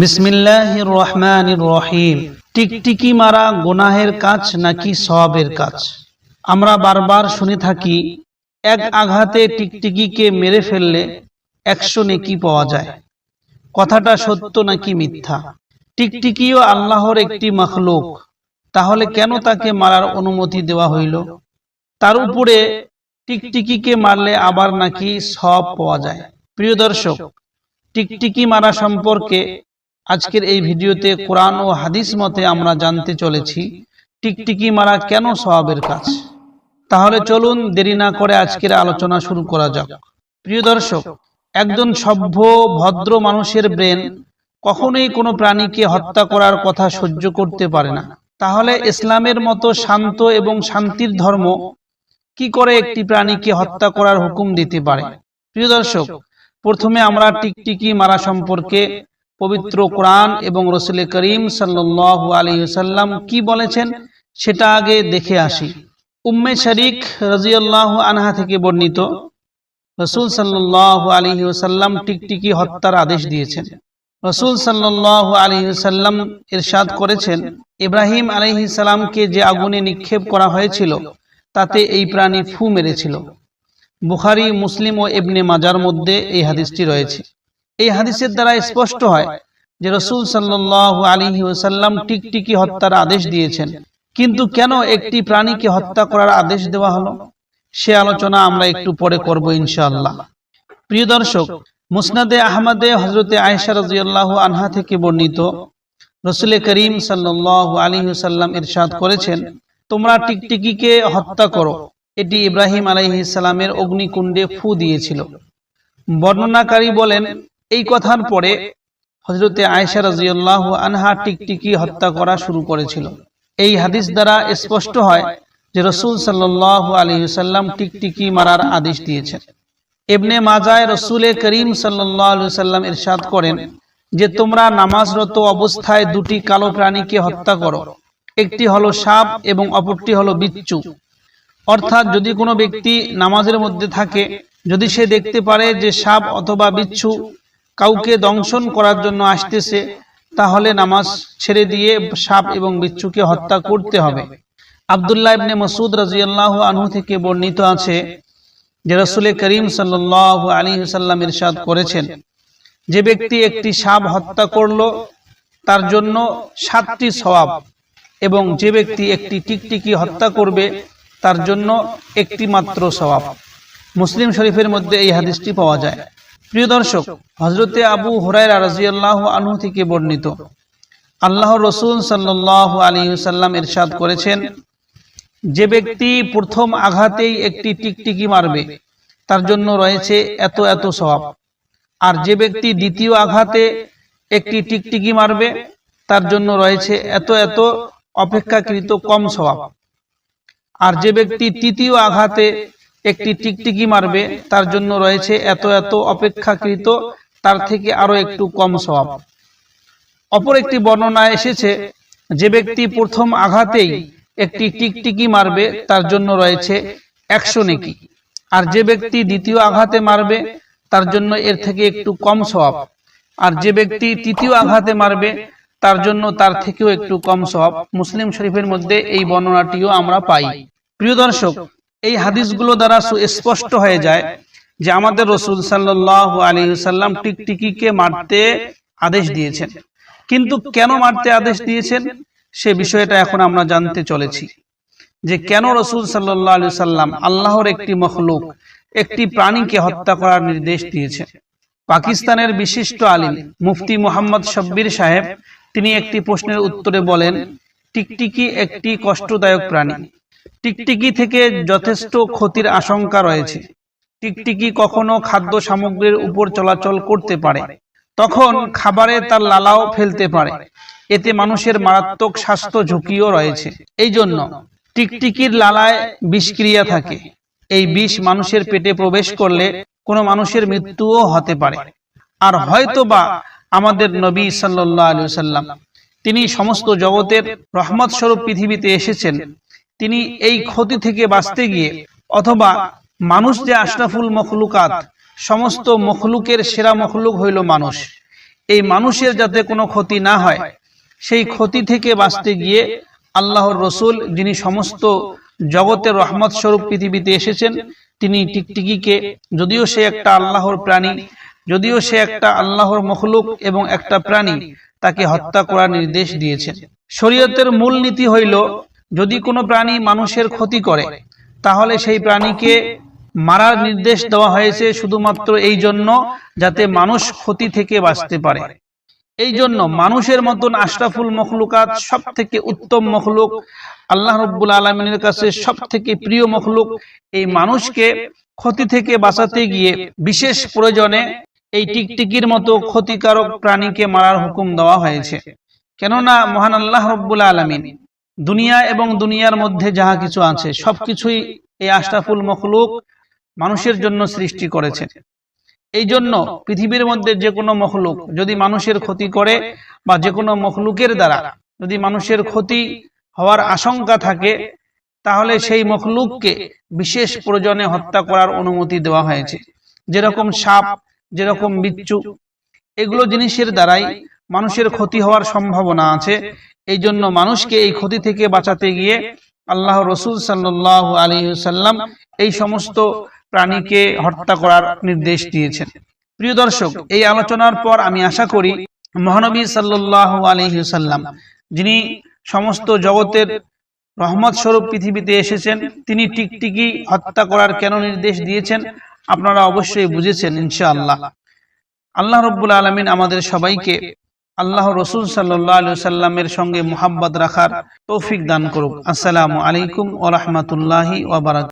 বিসমিল্লাহির রহমানির রহিম। টিকটিকি মারা গুনাহের কাজ নাকি সওয়াবের কাজ? আমরা বারবার শুনে থাকি, এক আঘাতে টিকটিকিকে মেরে ফেললে একশো নেকি পাওয়া যায়। কথাটা সত্য নাকি মিথ্যা? টিকটিকিও আল্লাহর একটি মখলুক। তাহলে কেন তাকে মারার অনুমতি দেওয়া হইল? তার উপরে টিকটিকিকে মারলে আবার নাকি সব পাওয়া যায়। প্রিয় দর্শক, টিকটিকি মারা সম্পর্কে আজকের এই ভিডিওতে কোরআন ও হাদিস মতে আমরা জানতে চলেছি, টিকটিকি মারা কেন সওয়াবের কাজ? তাহলে চলুন দেরি না করে আজকের আলোচনা শুরু করা যাক। প্রিয় দর্শক, একজন সভ্য, ভদ্র মানুষের ব্রেন কখনোই কোনো প্রাণীকে হত্যা করার কথা সহ্য করতে পারে না। তাহলে ইসলামের মতো শান্ত এবং শান্তির ধর্ম কি করে একটি প্রাণীকে হত্যা করার হুকুম দিতে পারে? প্রিয় দর্শক, প্রথমে আমরা টিকটিকি মারা সম্পর্কে পবিত্র কোরআন এবং রসুল করিম সাল্লাহ আলী সাল্লাম কি বলেছেন? সেটা আগে দেখে আসি। উম্মে শরিক রাজিয়াল্লাহ আনহা থেকে বর্ণিত রসুল সাল্লাহ আলী সাল্লাম টিকটিকি হত্যার আদেশ দিয়েছেন। রসুল সাল্লাহ আলী সাল্লাম ইরশাদ করেছেন। ইব্রাহিম আলহি সাল্লামকে যে আগুনে নিক্ষেপ করা হয়েছিল তাতে এই প্রাণী ফু মেরেছিল। বুখারি মুসলিম ও ইবনে মাজার মধ্যে এই হাদিসটি রয়েছে। এই হাদিসের দ্বারা স্পষ্ট হয় যে রসুল সাল্লাহ আলী ওসাল্লাম টিকটিকি হত্যার আদেশ দিয়েছেন। কিন্তু কেন একটি প্রাণীকে হত্যা করার আদেশ দেওয়া হলো? সে আলোচনা আমরা একটু পরে করব ইনশাআল্লাহ। প্রিয় দর্শক, মুসনাদে আহমদে হজরতে আয়সা রাজিয়াল্লাহ আনহা থেকে বর্ণিত রসুল করিম সাল্লাহ আলী সাল্লাম ইরশাদ করেছেন, তোমরা টিকটিকিকে হত্যা করো। এটি ইব্রাহিম আলাইহিসালামের অগ্নিকুণ্ডে ফু দিয়েছিল। বর্ণনাকারী বলেন এই কথার পরে হজরতে আয়সা রাজিউল্লাহ আনহা টিকটিকি হত্যা করা শুরু করেছিল। এই হাদিস দ্বারা স্পষ্ট হয় যে রসুল সাল্লাহ আলী সাল্লাম টিকটিকি মারার আদেশ দিয়েছেন। এবনে মাজায় রসুলে করিম সাল্লাহ সাল্লাম ইরশাদ করেন যে তোমরা নামাজরত অবস্থায় দুটি কালো প্রাণীকে হত্যা করো। একটি হলো সাপ এবং অপরটি হলো বিচ্ছু। অর্থাৎ যদি কোনো ব্যক্তি নামাজের মধ্যে থাকে, যদি সে দেখতে পারে যে সাপ অথবা বিচ্ছু কাউকে দংশন করার জন্য আসতেছে তাহলে নামাজ ছেড়ে দিয়ে সাপ এবং বিচ্ছুকে হত্যা করতে হবে। আবদুল্লাহ ইবনে মসুদ রাজিয়াল্লাহ আনহু থেকে বর্ণিত আছে যে রসুল করিম সাল্লাহ আলী সাল্লাম ইরশাদ করেছেন যে ব্যক্তি একটি সাপ হত্যা করল তার জন্য সাতটি সওয়াব এবং যে ব্যক্তি একটি টিকটিকি হত্যা করবে তার জন্য একটি মাত্র সওয়াব। মুসলিম শরীফের মধ্যে এই হাদিসটি পাওয়া যায়। প্রিয় দর্শক হজরতে আবু হুরাইরা রাজিয়াল্লাহ আনহু থেকে বর্ণিত। আল্লাহ রসুল সাল্লাহ আলী সাল্লাম ইরশাদ করেছেন, যে ব্যক্তি প্রথম আঘাতেই একটি টিকটিকি মারবে, তার জন্য রয়েছে এত এত স্বভাব। আর যে ব্যক্তি দ্বিতীয় আঘাতে একটি টিকটিকি মারবে, তার জন্য রয়েছে এত এত অপেক্ষাকৃত কম স্বভাব। আর যে ব্যক্তি তৃতীয় আঘাতে একটি টিকটিকি মারবে, তার জন্য রয়েছে এত এত অপেক্ষাকৃত, তার থেকে আরও একটু কম স্বভাব। অপর একটি বর্ণনা এসেছে, যে ব্যক্তি প্রথম আঘাতেই একটি টিকটিকি মারবে, তার জন্য রয়েছে একশো নেকি। আর যে ব্যক্তি দ্বিতীয় আঘাতে মারবে, তার জন্য এর থেকে একটু কম স্বভাব। আর যে ব্যক্তি তৃতীয় আঘাতে মারবে, তার জন্য তার থেকেও একটু কম স্বভাব। মুসলিম শরীফের মধ্যে এই বর্ণনাটিও আমরা পাই। প্রিয় দর্শক এই হাদিসগুলো দ্বারা স্পষ্ট হয়ে যায় যে আমাদের রসুল সাল্লাহ আলী সাল্লাম টিকটিকিকে মারতে আদেশ দিয়েছেন। কিন্তু কেন মারতে আদেশ দিয়েছেন? সে বিষয়টা এখন আমরা জানতে চলেছি। যে কেন রসুল সাল্লাহ আলি সাল্লাম আল্লাহর একটি মখলুক, একটি প্রাণীকে হত্যা করার নির্দেশ দিয়েছেন। পাকিস্তানের বিশিষ্ট আলিম মুফতি মোহাম্মদ শব্বির সাহেব তিনি একটি প্রশ্নের উত্তরে বলেন, টিকটিকি একটি কষ্টদায়ক প্রাণী। টিকটিকি থেকে যথেষ্ট ক্ষতির আশঙ্কা রয়েছে। টিকটিকি কখনো খাদ্য সামগ্রীর উপর চলাচল করতে পারে। তখন খাবারে তার লালাও ফেলতে পারে। এতে মানুষের মারাত্মক স্বাস্থ্য ঝুঁকিও রয়েছে। এই জন্য টিকটিকির লালায় বিষক্রিয়া থাকে। এই বিষ মানুষের পেটে প্রবেশ করলে কোনো মানুষের মৃত্যুও হতে পারে। আর হয়তো বা আমাদের নবী সাল্লাহ আলু সাল্লাম তিনি সমস্ত জগতের রহমত স্বরূপ পৃথিবীতে এসেছেন। তিনি এই ক্ষতি থেকে বাঁচতে গিয়ে অথবা মানুষ যে আশরাফুল মখলুকাত সমস্ত মখলুকের সেরা মখলুক হইল মানুষ। এই মানুষের যাতে কোনো ক্ষতি না হয় সেই ক্ষতি থেকে বাঁচতে গিয়ে আল্লাহর রসুল যিনি সমস্ত জগতের রহমত স্বরূপ পৃথিবীতে এসেছেন তিনি টিকটিকিকে যদিও সে একটা আল্লাহর প্রাণী যদিও সে একটা আল্লাহর মখলুক এবং একটা প্রাণী তাকে হত্যা করার নির্দেশ দিয়েছেন। শরীয়তের মূল নীতি হইল যদি কোনো প্রাণী মানুষের ক্ষতি করে, তাহলে সেই প্রাণীকে মারার নির্দেশ দেওয়া হয়েছে শুধুমাত্র এই জন্য যাতে মানুষ ক্ষতি থেকে বাঁচতে পারে। এই জন্য মানুষের মতন আশরাফুল মখলুকাত সব থেকে উত্তম মখলুক, আল্লাহ রব্বুল আলমিনের কাছে সব থেকে প্রিয় মখলুক, এই মানুষকে ক্ষতি থেকে বাঁচাতে গিয়ে বিশেষ প্রয়োজনে এই টিকটিকির মতো ক্ষতিকারক প্রাণীকে মারার হুকুম দেওয়া হয়েছে। কেননা মহান আল্লাহ রব্বুল আলমিন দুনিয়া এবং দুনিয়ার মধ্যে যাহা কিছু আছে, সবকিছুই এই আশরাফুল মখলুক মানুষের জন্য সৃষ্টি করেছে এই জন্য পৃথিবীর মধ্যে যে কোনো মখলুক যদি মানুষের ক্ষতি করে বা যে কোনো মখলুকের দ্বারা যদি মানুষের ক্ষতি হওয়ার আশঙ্কা থাকে, তাহলে সেই মখলুককে বিশেষ প্রয়োজনে হত্যা করার অনুমতি দেওয়া হয়েছে। যেরকম সাপ, যেরকম বিচ্ছু, এগুলো জিনিসের দ্বারাই মানুষের ক্ষতি হওয়ার সম্ভাবনা আছে। এই জন্য মানুষকে এই ক্ষতি থেকে বাঁচাতে গিয়ে আল্লাহ রসুল সাল্লাহ আলী সাল্লাম এই সমস্ত প্রাণীকে হত্যা করার নির্দেশ দিয়েছেন। প্রিয় দর্শক, এই আলোচনার পর আমি আশা করি মহানবী সাল্লাহ আলহিসাল্লাম যিনি সমস্ত জগতের রহমত স্বরূপ পৃথিবীতে এসেছেন, তিনি টিকটিকি হত্যা করার কেন নির্দেশ দিয়েছেন আপনারা অবশ্যই বুঝেছেন ইনশাআল্লাহ। আল্লাহ রব্বুল আলমিন আমাদের সবাইকে আল্লাহ রসুল সাল্লামের সঙ্গে মোহাব্বত রাখার তৌফিক দান করুক। আসসালামু আলাইকুম ও রহমতুল্লাহি ওবরাক